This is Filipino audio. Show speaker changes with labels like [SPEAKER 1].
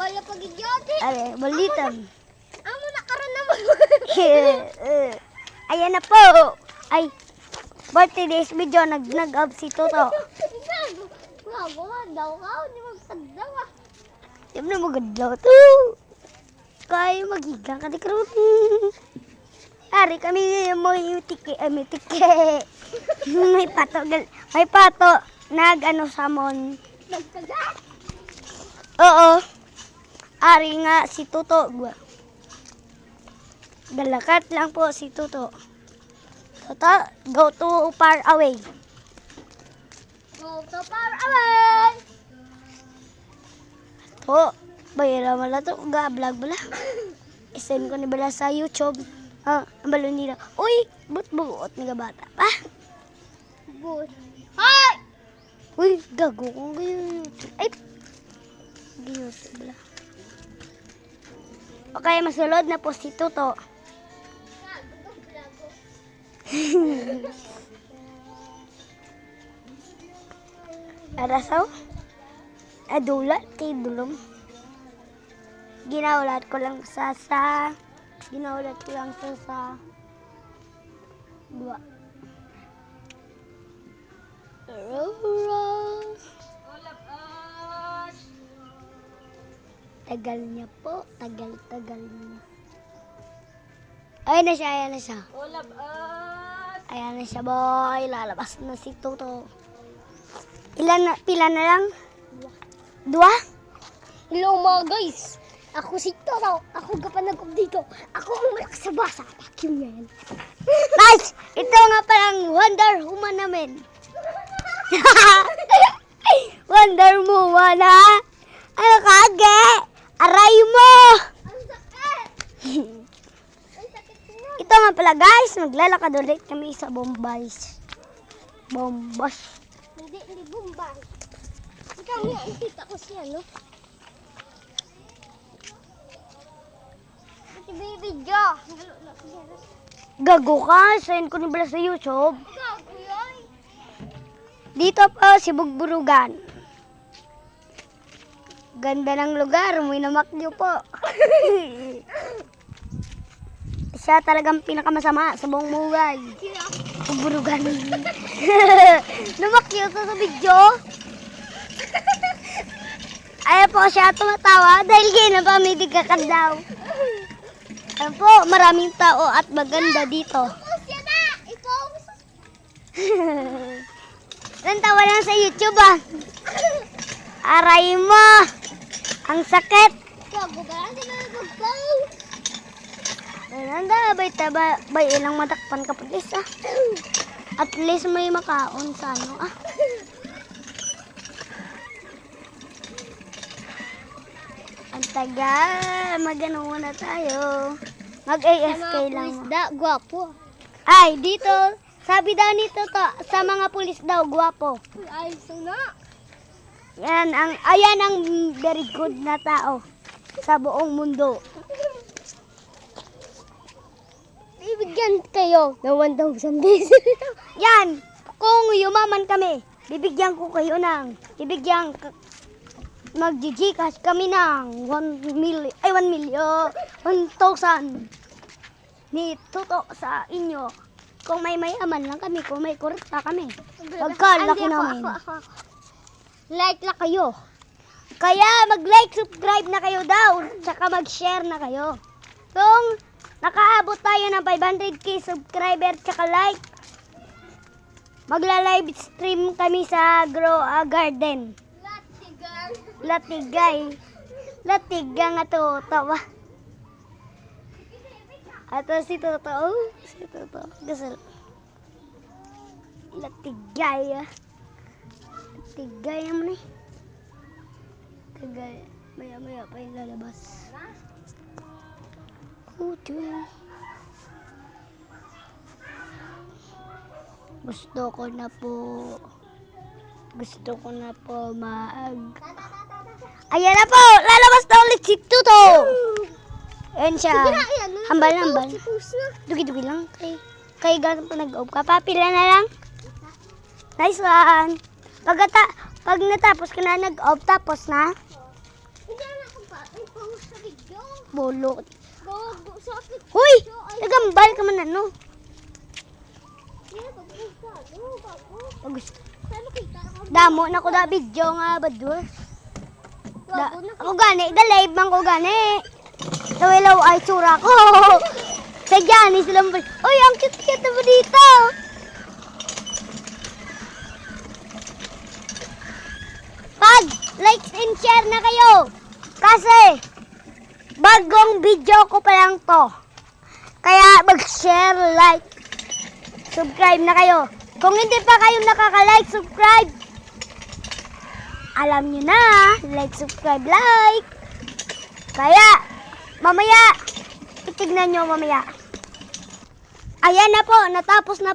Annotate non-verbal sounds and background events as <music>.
[SPEAKER 1] Bala pag idiote.
[SPEAKER 2] Ay, balitan.
[SPEAKER 1] Amo nakaroon naman. <laughs>
[SPEAKER 2] Ayan na po. Ay, birthday's video. Nag, nag-up si Toto.
[SPEAKER 1] Gago. Daw ka. Hindi magkadaw ah.
[SPEAKER 2] Yan na maganda to. Kaya magigang ka di karoon. <laughs> Ari kami may tike, eh, <laughs> may tike. may pato, may pato. Nag ano samon.
[SPEAKER 1] Nagkaga.
[SPEAKER 2] Oo. Ari nga si Toto. Gwa. Dalakat lang po si Toto. Toto, go to far away.
[SPEAKER 1] Go to far away.
[SPEAKER 2] To, bayra mala to. Ga, vlog bala. <coughs> Isend ko ni bala sa YouTube. Ah, ang balo nila. Uy, but buot ni bata pa.
[SPEAKER 1] Good. Hi!
[SPEAKER 2] Uy, gago kong gayo. Ay, YouTube bala. Okay, masulod na po si Toto. Arasaw? Adulat kay dulong. Ginaulat ko lang sa sa ginaulat ko lang sa sa dua. Tagal niya po. Tagal-tagal niya. Ay na siya, ayan na siya. Ayan na siya, boy. Lalabas na si Toto. Ilan na, pila na lang? Dua?
[SPEAKER 1] Hello mga guys. Ako si Toro. Ako gapanagop dito. Ako ang malakas sa basa. Vacuum na yan.
[SPEAKER 2] Nice! Ito nga palang Wonder Woman namin. <laughs> Wonder Woman, ha? Ano kage? Aray mo!
[SPEAKER 1] Ang sakit! Ang sakit na.
[SPEAKER 2] Ito nga pala guys, maglalakad ulit kami sa Bombay. Bombay.
[SPEAKER 1] Hindi, hindi Bombay. Ikaw nga, ang tita ko siya, no? Ito baby Jo. Na.
[SPEAKER 2] Gago ka, send ko ni bala sa YouTube.
[SPEAKER 1] Gago.
[SPEAKER 2] Dito po si Bugburugan. Ganda ng lugar, may namakyo po. <laughs> Siya talagang pinakamasama sa buong buhay.
[SPEAKER 1] Sino?
[SPEAKER 2] Bugburugan. <laughs> namakyo to sa video. Ayaw po siya tumatawa dahil ganyan pa may digkakan daw. Ayan po, maraming tao at maganda dito. Nantawa <laughs> lang sa YouTube ah. Aray mo. Ang sakit. Nanda, bay taba, bay ilang matakpan ka pulis ah. At least may makaon sa ano ah. Ang tagal. Magano muna tayo. Mag-AFK lang.
[SPEAKER 1] Da, guwapo.
[SPEAKER 2] Ay, dito. Sabi daw nito to, sa mga pulis daw, guwapo.
[SPEAKER 1] Ay, na.
[SPEAKER 2] Yan ang ayan ang very good na tao sa buong mundo.
[SPEAKER 1] Bibigyan kayo ng 1,000 pesos. <laughs>
[SPEAKER 2] Yan, kung yumaman kami, bibigyan ko kayo ng bibigyan mag-gcash kami ng 1 million, ay 1 million, 1,000 ni Toto sa inyo. Kung may mayaman lang kami, kung may kurta kami. Pagkalaki
[SPEAKER 1] Hindi, ako,
[SPEAKER 2] namin.
[SPEAKER 1] ako, ako, ako. Like na kayo.
[SPEAKER 2] Kaya mag-like, subscribe na kayo daw. Tsaka mag-share na kayo. Kung nakaabot tayo ng 500k subscriber tsaka like, magla-live stream kami sa Grow a Garden.
[SPEAKER 1] Latigan.
[SPEAKER 2] Latigay. Latiga nga to. Tawa. Ato si Toto. Oh, si Toto. Gasal. Latigay. ah. Latigay naman eh. Tagal. Maya maya pa yung lalabas. Kutu. Gusto ko na po. Gusto ko na po mag... Ayan na po! Lalabas na ulit si Tuto! Ayan siya. Hambal na hambal. Dugi-dugi lang. Kay, kay ganun po nag-off ka. Papila na lang. Nice one. Pag, pag natapos ka na nag-off, tapos na.
[SPEAKER 1] Hindi na ako pa. video.
[SPEAKER 2] Bolo.
[SPEAKER 1] Gago sa akin.
[SPEAKER 2] Huy! Nagambal ka man ano? Gusto.
[SPEAKER 1] Ako?
[SPEAKER 2] Damo na ko da video nga badur. Da, ako gani, da live man ko gani. Tawilaw ay tsura ko. <laughs> Sa Gianni silang bal. Uy, ang cute-cute na ba dito? Pag likes and share na kayo. Kasi bagong video ko pa lang to. Kaya mag-share, like, subscribe na kayo. Kung hindi pa kayo nakaka-like, subscribe. Alam nyo na, like, subscribe, like. Kaya, mamaya, titignan nyo mamaya. Ayan na po, natapos na